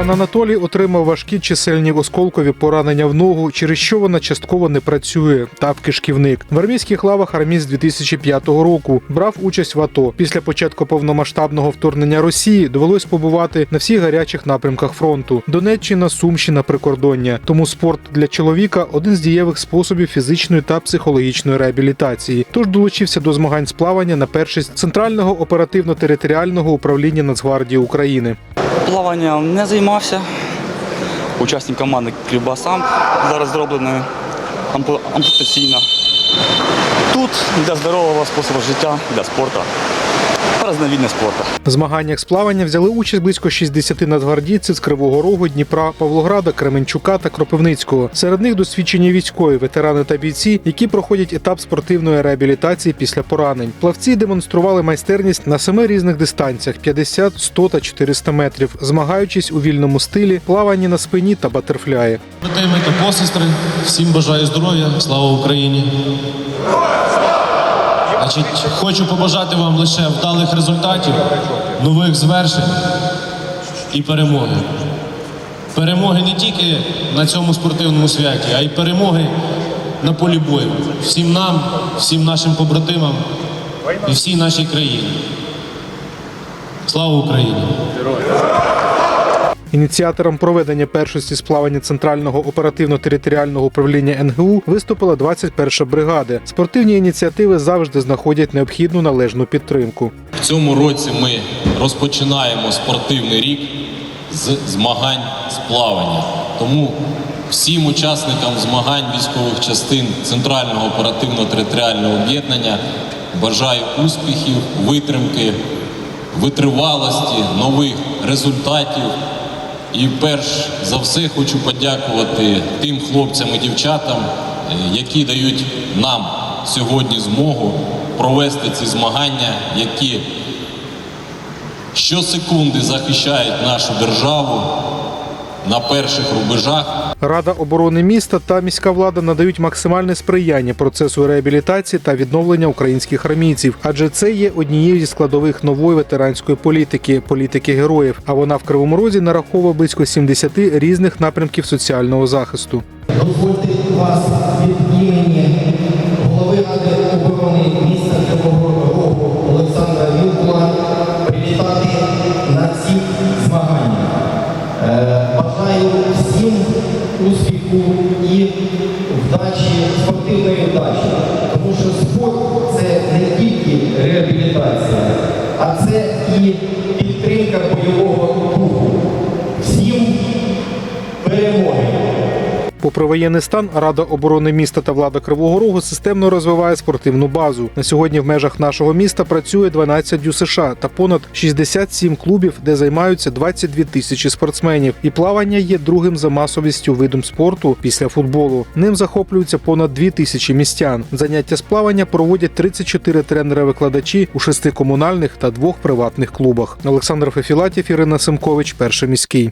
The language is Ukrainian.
Пан Анатолій отримав важкі чисельні осколкові поранення в ногу, через що вона частково не працює. Тап кишківник. В армійських лавах армії з 2005 року брав участь в АТО. Після початку повномасштабного вторгнення Росії довелось побувати на всіх гарячих напрямках фронту: Донеччина, Сумщина, прикордоння. Тому спорт для чоловіка один з дієвих способів фізичної та психологічної реабілітації. Тож долучився до змагань з плавання на першість центрального оперативно-територіального управління Нацгвардії України. Плаванням не займався. Учасник команди Клюбасам зараз зроблена ампу- ампутаційна. Тут для здорового способу життя, для спорту. Різновидне спорту. В змаганнях з плавання взяли участь близько 60 нацгвардійців з Кривого Рогу, Дніпра, Павлограда, Кременчука та Кропивницького. Серед них досвідчені військові, ветерани та бійці, які проходять етап спортивної реабілітації після поранень. Плавці демонстрували майстерність на семи різних дистанціях: 50, 100 та 400 метрів, змагаючись у вільному стилі, плаванні на спині та батерфляї. Братими та посестри, всім бажаю здоров'я, слава Україні. Значить, хочу побажати вам лише вдалих результатів, нових звершень і перемоги. Перемоги не тільки на цьому спортивному святі, а й перемоги на полі бою. Всім нам, всім нашим побратимам і всій нашій країні. Слава Україні! Ініціатором проведення першості з плавання центрального оперативно-територіального управління НГУ виступила 21 бригада. Спортивні ініціативи завжди знаходять необхідну належну підтримку. В цьому році ми розпочинаємо спортивний рік з змагань з плавання. Тому всім учасникам змагань військових частин Центрального оперативно-територіального об'єднання бажаю успіхів, витримки, витривалості, нових результатів. І перш за все хочу подякувати тим хлопцям і дівчатам, е, які дають нам сьогодні змогу провести ці змагання, які щосекунди захищають нашу державу на перших рубежах. Рада оборони міста та міська влада надають максимальне сприяння процесу реабілітації та відновлення українських армійців, адже це є однією зі складових нової ветеранської політики політики героїв. А вона в кривому розі нараховує близько 70 різних напрямків соціального захисту. Дозвольте вас від Бажаю всім успіху і вдачі, спортивної вдачі, тому що спорт Попри воєнний стан, Рада оборони міста та влада Кривого Рогу системно розвиває спортивну базу. На сьогодні в межах нашого міста працює 12 ЮСШ та понад 67 клубів, де займаються 22 тисячі спортсменів. І плавання є другим за масовістю видом спорту після футболу. Ним захоплюються понад 2 тисячі містян. Заняття з плавання проводять 34 тренери-викладачі у шести комунальних та двох приватних клубах. Олександр Фефілатів, Ірина Семкович, перший міський.